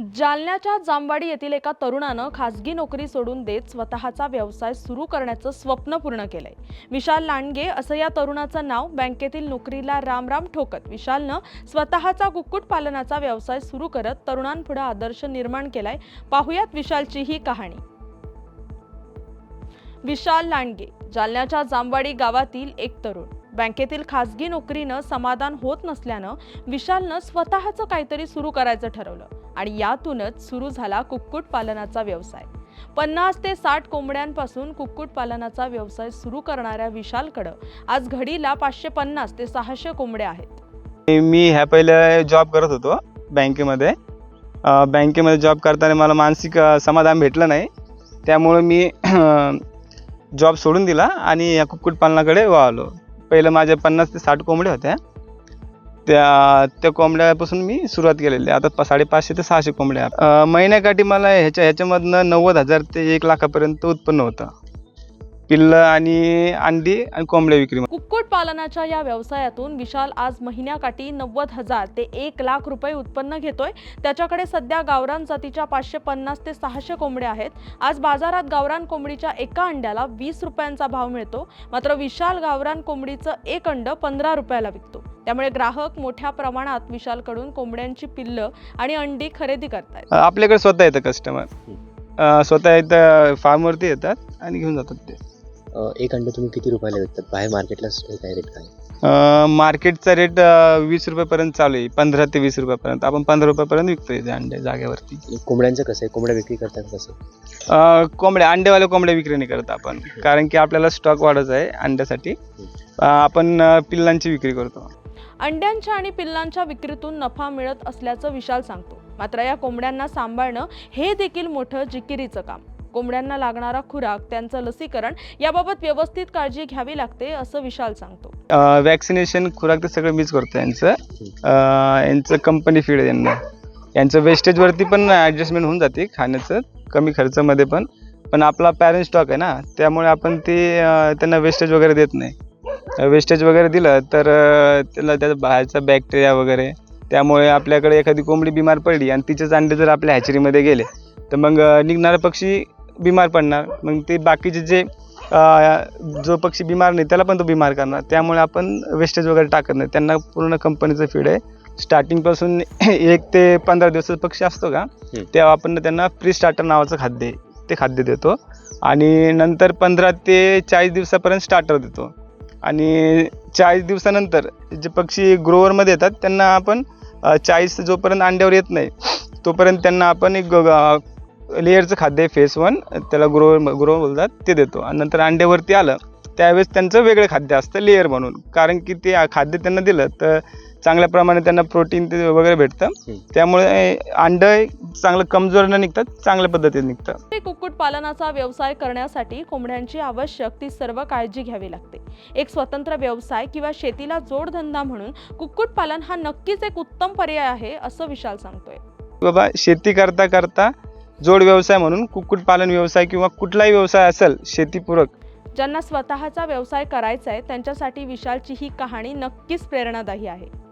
जालन्याच्या जामवाडी येथील एका तरुणानं खासगी नोकरी सोडून देत स्वतःचा व्यवसाय सुरू करण्याचं स्वप्न पूर्ण केलंय. विशाल लांडगे असं या तरुणाचं नाव बँकेतील नोकरीला रामराम ठोकत. विशालनं स्वतःचा कुक्कुटपालनाचा व्यवसाय सुरू करत तरुणांपुढे आदर्श निर्माण केलाय. पाहुयात विशालची ही कहाणी. विशाल लांडगे जालन्याच्या जामवाडी गावातील एक तरुण. बँकेतील खासगी नोकरीनं समाधान होत नसल्यानं विशालनं स्वतःचं काहीतरी सुरू करायचं ठरवलं आणि यातूनच सुरू झाला कुक्कुटपालनाचा व्यवसाय. पन्नास ते साठ कोंबड्यांपासून कुक्कुटपालनाचा व्यवसाय सुरू करणाऱ्या विशालकडं आज घडीला पाचशे पन्नास ते सहाशे कोंबड्या आहेत. मी ह्या पहिले जॉब करत होतो बँकेमध्ये. बँकेमध्ये जॉब करताना मला मानसिक समाधान भेटलं नाही. त्यामुळे मी जॉब सोडून दिला आणि या कुक्कुटपालनाकडे वळालो. पहिलं माझ्या पन्नास ते साठ कोंबड्या होत्या त्या त्या कोंबड्यापासून मी सुरुवात केलेली आहे. आता साडेपाचशे ते सहाशे कोंबड्या महिन्याकाठी मला ह्याच्या ह्याच्यामधनं नव्वद हजार ते एक लाखापर्यंत उत्पन्न होतं. पिल्लं आणि अंडी आणि कोंबड्या विक्री कुक्कुट पालनाच्या या व्यवसायातून विशाल आज महिन्याकाठी नव्वद हजार ते एक लाख रुपये उत्पन्न घेतोय. त्याच्याकडे सध्या गावरान जातीच्या पाचशे पन्नास ते सहाशे कोंबड्या आहेत. आज बाजारात गावरान कोंबडीच्या एका अंड्याला वीस रुपयांचा भाव मिळतो. मात्र विशाल गावरान कोंबडीचं एक अंड पंधरा रुपयाला विकतो. त्यामुळे ग्राहक मोठ्या प्रमाणात विशालकडून कोंबड्यांची पिल्लं आणि अंडी खरेदी करतायत. अ, आपल्याकडे स्वतः येतं कस्टमर स्वतः इथं फार्मवरती येतात आणि घेऊन जातात ते. एक अंड तुम्ही किती रुपयाला विकतात? बाहेर मार्केटला काय रेट काय? अ, मार्केटचा रेट अ, वीस रुपयापर्यंत चालू आहे. पंधरा ते वीस रुपयापर्यंत. आपण पंधरा रुपयापर्यंत विकतोय ते अंडे जागेवरती. आणि कोंबड्यांचं कसं आहे? कोंबड्या विक्री करतात कसं? अ, कोंबड्या अंडेवाले कोंबड्या विक्री नाही करत आपण. कारण की आपल्याला स्टॉक वाढायचा आहे अंड्यासाठी. अ, आपण अ, पिल्लांची विक्री करतो. अंड्यांच्या आणि पिल्लांच्या विक्रीतून नफा मिळत असल्याचं विशाल सांगतो. मात्र या कोंबड्यांना सांभाळणं हे देखील मोठं जिकिरीचं काम. कोंबड्यांना लागणारा खुराक त्यांचं लसीकरण याबाबत व्यवस्थित काळजी घ्यावी लागते असं विशाल सांगतो. वॅक्सिनेशन खुराक ते सगळं मीच करतो यांचं. यांचं कंपनी फीड यांना. यांचं वेस्टेजवरती पण ॲडजस्टमेंट होऊन जाते खाण्याचं कमी खर्चामध्ये पण. पण आपला पॅरेंट स्टॉक आहे ना त्यामुळे आपण ते त्यांना वेस्टेज वगैरे देत नाही. वेस्टेज वगैरे दिलं तर त्याला त्याचा बाहेरचा बॅक्टेरिया वगैरे त्यामुळे आपल्याकडे एखादी कोंबडी बिमार पडली आणि तिचेच अंडे जर आपल्या हॅचरीमध्ये गेले तर मग निघणारा पक्षी बिमार पडणार. मग ते बाकीचे जे जो पक्षी बिमार नाही त्याला पण तो बिमार करणार. त्यामुळे आपण वेस्टेज वगैरे टाकत नाही. त्यांना पूर्ण कंपनीचं फीड आहे. स्टार्टिंगपासून एक ते पंधरा दिवसाचा पक्षी असतो का तेव्हा आपण त्यांना प्री स्टार्टर नावाचं खाद्य ते खाद्य देतो. आणि नंतर पंधरा ते चाळीस दिवसापर्यंत स्टार्टर देतो. आणि चाळीस दिवसानंतर जे पक्षी ग्रोवरमध्ये येतात त्यांना आपण चाळीस जोपर्यंत अंड्यावर येत नाही तोपर्यंत त्यांना आपण एक लेअरचं खाद्य आहे फेस वन त्याला ग्रो ग्रो बोलतात ते देतो. आणि नंतर अंड्यावरती आलं त्यावेळेस त्यांचं वेगळं खाद्य असतं लेअर म्हणून. कारण की ते खाद्य त्यांना दिलं तर चांगल्या प्रमाणे त्यांना प्रोटीन ते वगैरे भेटतं. त्यामुळे अंडं चांगलं कमजोर न निघतात चांगल्या पद्धतीने निघतं. ते कुक्कुट पालनाचा व्यवसाय करण्यासाठी कोंबड्यांची आवश्यक ती सर्व काळजी घ्यावी लागते. एक स्वतंत्र व्यवसाय किंवा शेतीला जोडधंदा म्हणून कुक्कुट पालन हा नक्कीच एक उत्तम पर्याय आहे असं विशाल सांगतोय. बाबा शेती करता करता जोड व्यवसाय म्हणून कुक्कुटपालन व्यवसाय किंवा कुठलाही व्यवसाय असेल शेतीपूरक. ज्यांना स्वतःचा व्यवसाय करायचा आहे त्यांच्यासाठी विशालची ही कहाणी नक्कीच प्रेरणादायी आहे.